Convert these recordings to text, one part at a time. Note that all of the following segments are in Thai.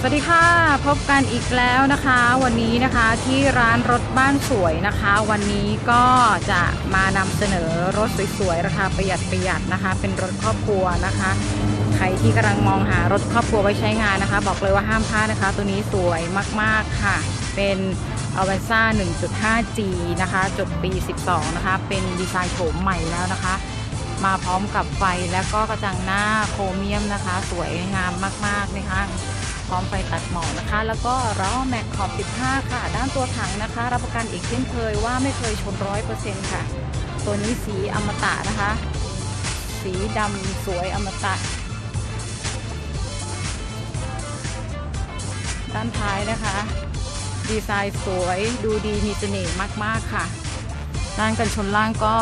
สวัสดีค่ะ พบกันอีกแล้วนะคะ วันนี้นะคะที่ร้านรถบ้านสวยนะคะ วันนี้ก็จะมานำเสนอรถสวยๆราคาประหยัดประหยัดนะคะ เป็นรถครอบครัวนะคะ ใครที่กำลังมองหารถครอบครัวไว้ใช้งานนะคะ บอกเลยว่าห้ามพลาดนะคะ ตัวนี้สวยมากๆค่ะ เป็น a v a n z a 1.5G นะคะ จบปี 12 นะคะ เป็นดีไซน์โฉมใหม่แล้วนะคะ มาพร้อมกับไฟและก็กระจังหน้าโครเมียมนะคะ สวยงามมากๆนะคะ พร้อมไฟตัดหมอกนะคะ แล้วก็ล้อแม็กขอบ 15 ค่ะ ด้านตัวถังนะคะ รับประกันอีกเช่นเคยว่าไม่เคยชน100%ค่ะ ตัวนี้สีอมตะนะคะ สีดำสวยอมตะ ด้านท้ายนะคะ ดีไซน์สวยดูดีมีเสน่ห์มาก ๆ ค่ะ ด้านกันชนล่างก็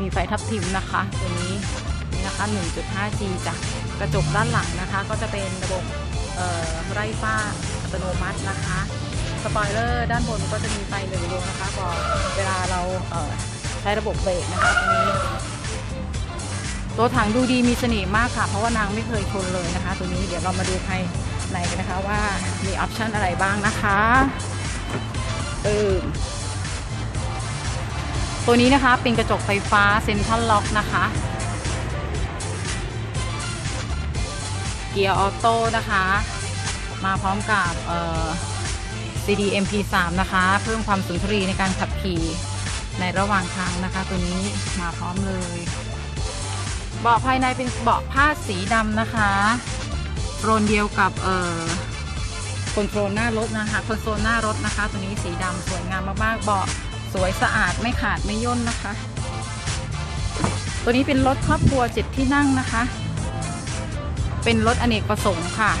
มีไฟทับทิมนะคะ ตัวนี้นี่นะคะ 1.5G จ้ะกระจกด้านหลังนะคะ ก็จะเป็นระบบ ไร้ฝ้าอัตโนมัตินะคะสปอยเลอร์ด้านบนก็จะมีไฟหลืองดวงนะคะพอเวลาเราเใช้ระบบเบรกนะคะตรงนี้ตัวถังดูดีมีเสน่ห์มากค่ะ เพราะว่านางไม่เคยชนเลยนะคะ ตัวนี้เดี๋ยวเรามาดูภายในกันนะคะว่ามีออปชันอะไรบ้างนะคะเออตัวนี้นะคะเป็นกระจกไฟฟ้าเซ็นทรัลล็อกนะคะ เกียร์ออโต้นะคะ มาพร้อมกับเอ่อ CD MP3 นะคะ เพิ่มความสุนทรีในการขับขี่ในระหว่างทางนะคะ ตัวนี้มาพร้อมเลย เบาะภายในเป็นเบาะผ้าสีดำนะคะโซนเดียวกับเอ่อคอนโซลหน้ารถนะคะคอนโซลหน้ารถนะคะ ตัวนี้สีดำสวยงามมากๆเบาะสวยสะอาดไม่ขาดไม่ย่นนะคะ ตัวนี้เป็นรถครอบครัวเจ็ดที่นั่งนะคะ เป็นรถอเนกประสงค์ค่ะ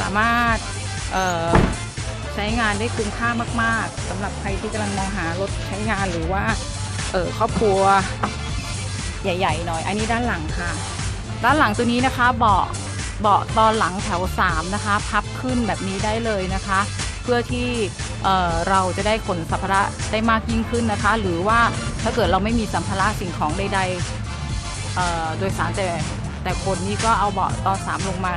สามารถใช้งานได้คุ้มค่ามากๆสำหรับใครที่กำลังมองหารถใช้งานหรือว่าครอบครัวใหญ่ๆหน่อย อันนี้ด้านหลังค่ะ ด้านหลังตัวนี้นะคะเบาะเบาะตอนหลังแถว 3 นะคะ พับขึ้นแบบนี้ได้เลยนะคะ เพื่อที่เอ่เราจะได้ขนสัมภาระได้มากยิ่งขึ้นนะคะ หรือว่าถ้าเกิดเราไม่มีสัมภาระสิ่งของใดๆโดยสารแต่ แต่คนนี้ก็เอาเบาะตอน3ลงมา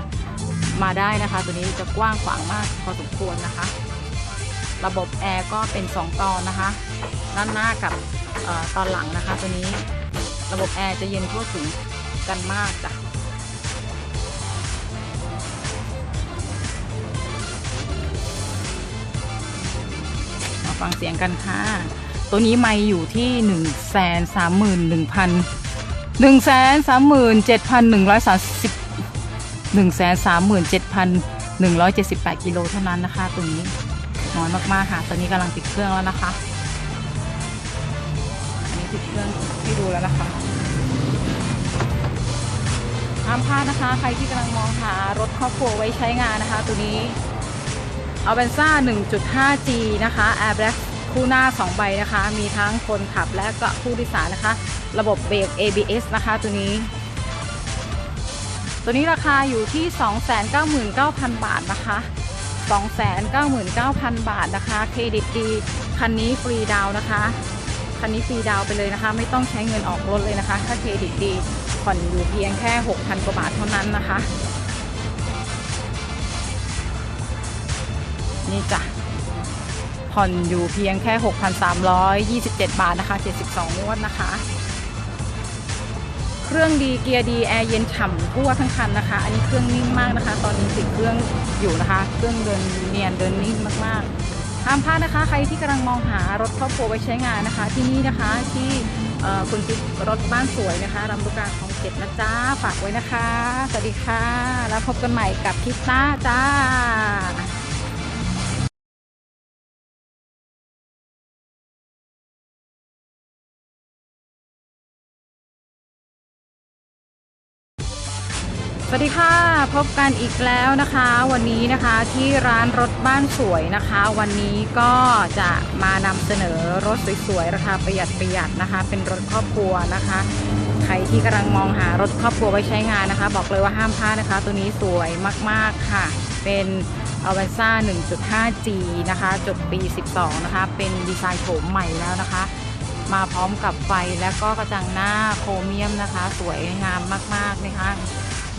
มาได้นะคะ ตัวนี้จะกว้างขวางมากพอสมควรนะคะ ระบบแอร์ก็เป็น 2 ตอนนะคะ ด้านหน้ากับออตอนหลังนะคะ ตัวนี้ระบบแอร์จะเย็นทั่วถึงกันมากจ้ะมาฟังเสียงกันค่ะ ตัวนี้ไม่อยู่ที่หนึ่งแสนสาม หนึ่งแสนสามหมื่นเจ็ดพันหนึ่งร้อยสามสิบหนึ่งแสนสามหมื่นเจ็ดพันหนึ่งร้อยเจ็ดสิบแปดกิโลเท่านั้นนะคะตัวนี้น้อยมากๆค่ะ ตอนนี้กำลังติดเครื่องแล้วนะคะ อันนี้ติดเครื่องที่ดูแล้วนะคะห้ามพลาดนะคะ ใครที่กำลังมองหารถครอบครัวไว้ใช้งานนะคะ ตัวนี้ a v a n z a 1.5G นะคะ Airbag คู่หน้า 2 ใบนะคะ มีทั้งคนขับและก็ผู้โดยสารนะคะ ระบบเบรก ABS นะคะตัวนี้ ตัวนี้ราคาอยู่ที่ 299,000 บาทนะคะ 299,000 บาทนะคะ เครดิตดีคันนี้ฟรีดาวนะคะ คันนี้ฟรีดาวไปเลยนะคะ ไม่ต้องใช้เงินออกรถเลยนะคะ ถ้าเครดิตดีผ่อนอยู่เพียงแค่ 6,000 กว่าบาทเท่านั้นนะคะ นี่จ้ะ ผ่อนอยู่เพียงแค่ 6,327 บาทนะคะ 72งวดนะคะ เครื่องดีเกียร์ดีแอร์เย็นฉ่ำทั่วทั้งคันนะคะ อันนี้เครื่องนิ่งมากนะคะ ตอนนี้ติดเครื่องอยู่นะคะ เครื่องเดินเนียนเดินนิ่งมากๆห้ามพลาดนะคะ ใครที่กำลังมองหารถครอบครัวไว้ใช้งานนะคะ ที่นี่นะคะที่คุณจิ๊บรถบ้านสวยนะคะรำลูกกาของเจ็ดนะจ๊ะฝากไว้นะคะ สวัสดีค่ะ แล้วพบกันใหม่กับคลิปหน้าจ้า สวัสดีค่ะ พบกันอีกแล้วนะคะ วันนี้นะคะที่ร้านรถบ้านสวยนะคะ วันนี้ก็จะมานำเสนอรถสวยๆราคาประหยัดประหยัดนะคะ เป็นรถครอบครัวนะคะ ใครที่กำลังมองหารถครอบครัวไว้ใช้งานนะคะ บอกเลยว่าห้ามพลาดนะคะ ตัวนี้สวยมากๆค่ะ เป็น a v a n z a 1.5G นะคะจบปี 12 นะคะ เป็นดีไซน์โฉมใหม่แล้วนะคะ มาพร้อมกับไฟและก็กระจังหน้าโครเมียมนะคะ สวยงามมากๆนะคะ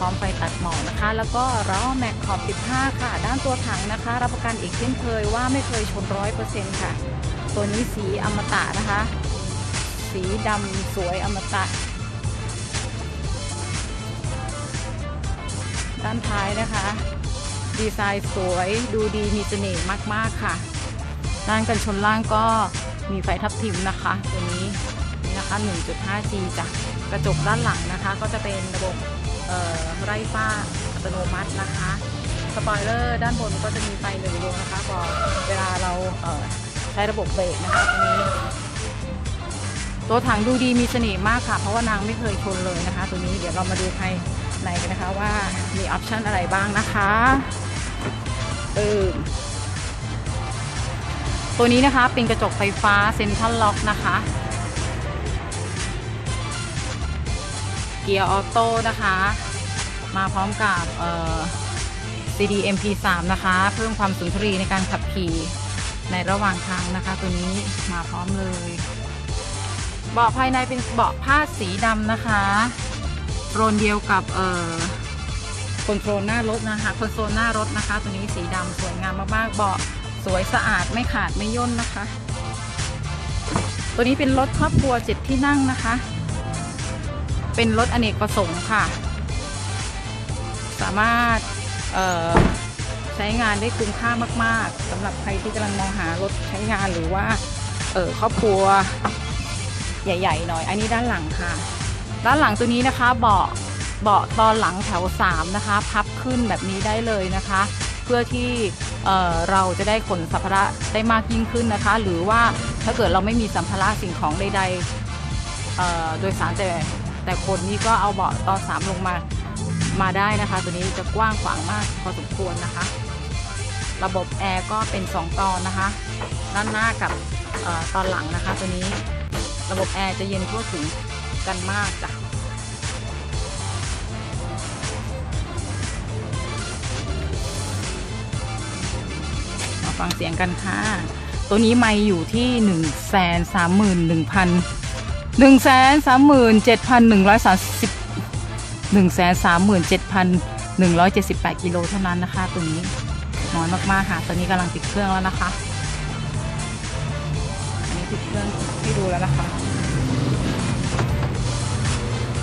ร้อมไฟตัดหมอกนะคะ แล้วก็ล้อแม็กขอบ 15 ค่ะ ด้านตัวถังนะคะ รับประกันอีกเช่นเคยว่าไม่เคยชน100%ค่ะ ตัวนี้สีอมตะนะคะ สีดำสวยอมตะ ด้านท้ายนะคะ ดีไซน์สวยดูดีมีเสน่ห์มาก ๆ ค่ะ ด้านกันชนล่างก็มีไฟทับทิมนะคะ ตัวนี้นี่นะคะ 1.5G จ้ะกระจกด้านหลังนะคะ ก็จะเป็นระบบ ไร้ฝ้าอัตโนมัตินะคะ สปอยเลอร์ด้านบนก็จะมีไฟหนึ่งดวงนะคะบอเวลาเราเใช้ระบบเบรกนะคะตรงนี้ ตัวถังดูดีมีเสน่ห์มากค่ะ เพราะว่านางไม่เคยชนเลยนะคะ ตัวนี้เดี๋ยวเรามาดูภายในกันนะคะว่ามีออปชันอะไรบ้างนะคะเออตัวนี้นะคะเป็นกระจกไฟฟ้าเซ็นทรัลล็อกนะคะ เกียร์ออโต้นะคะ มาพร้อมกับเอ่อ CD MP3 นะคะ เพิ่มความสุนทรีในการขับขี่ในระหว่างทางนะคะ ตัวนี้มาพร้อมเลย เบาะภายในเป็นเบาะผ้าสีดำนะคะโรนเดียวกับเอ่อคอนโซลหน้ารถนะคะคอนโซลหน้ารถนะคะ ตัวนี้สีดำสวยงามมากๆเบาะสวยสะอาดไม่ขาดไม่ย่นนะคะ ตัวนี้เป็นรถครอบครัวเจ็ดที่นั่งนะคะ เป็นรถอเนกประสงค์ค่ะ สามารถใช้งานได้คุ้มค่ามาก ๆสำหรับใครที่กำลังมองหารถใช้งานหรือว่าครอบครัวใหญ่ ๆ หน่อย อันนี้ด้านหลังค่ะ ด้านหลังตัวนี้นะคะเบาะเบาะตอนหลังแถว 3 นะคะ พับขึ้นแบบนี้ได้เลยนะคะ เพื่อที่เอ่เราจะได้ขนสัมภาระได้มากยิ่งขึ้นนะคะ หรือว่าถ้าเกิดเราไม่มีสัมภาระสิ่งของใดๆโดยสารแต่ แต่คนนี้ก็เอาเบาะตอน3ลงมามาได้นะคะ ตัวนี้จะกว้างขวางมากพอสมควรนะคะ ระบบแอร์ก็เป็น 2 ตอนนะคะ ด้านหน้ากับออตอนหลังนะคะ ตัวนี้ระบบแอร์จะเย็นทั่วถึงกันมากจ้ะมาฟังเสียงกันค่ะ ตัวนี้ไม่อยู่ที่หนึ่งแสนสาม หนึ่งแสนสามหมื่นเจ็ดพันหนึ่งร้อยสามสิบหนึ่งแสนสามหมื่นเจ็ดพันหนึ่งร้อยเจ็ดสิบแปดกิโลเท่านั้นนะคะ ตัวนี้น้อยมากๆค่ะตัวนี้กำลังติดเครื่องแล้วนะคะอันนี้ติดเครื่องให้ดูแล้วนะคะ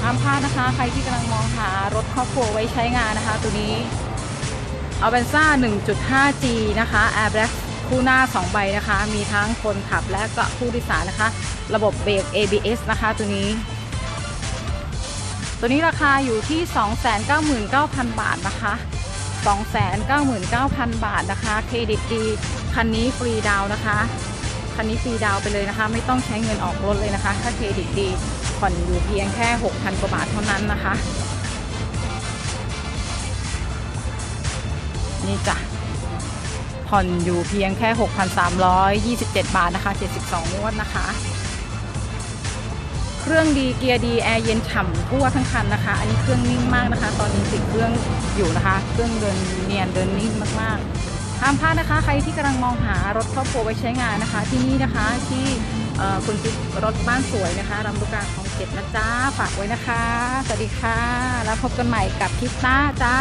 ห้ามพลาดนะคะ ใครที่กำลังมองหารถครอบครัวไว้ใช้งานนะคะ ตัวนี้ a v e n z a 1.5G นะคะ Airbag คู่หน้า 2 ใบนะคะ มีทั้งคนขับและก็ผู้โดยสารนะคะ ระบบเบรก ABS นะคะตัวนี้ ตัวนี้ราคาอยู่ที่ 299,000 บาทนะคะ 299,000 บาทนะคะเครดิตดีคันนี้ฟรีดาวนะคะคันนี้ฟรีดาวไปเลยนะคะ ไม่ต้องใช้เงินออกรถเลยนะคะ ถ้าเครดิตดีผ่อนอยู่เพียงแค่ 6,000 กว่าบาทเท่านั้นนะคะ นี่จ้ะ ผ่อนอยู่เพียงแค่ 6,327 บาทนะคะ 72งวดนะคะ เครื่องดีเกียร์ดีแอร์เย็นฉ่ำทั่วทั้งคันนะคะ อันนี้เครื่องนิ่งมากนะคะ ตอนนี้ติดเครื่องอยู่นะคะ เครื่องเดินเนียนเดินนิ่งมากๆห้ามพลาดนะคะ ใครที่กำลังมองหารถครอบครัวไว้ใช้งานนะคะ ที่นี่นะคะที่คุณจิ๊บรถบ้านสวยนะคะรำลูกกาของเจ็ดนะจ๊ะฝากไว้นะคะ สวัสดีค่ะ แล้วพบกันใหม่กับคลิปหน้าจ้า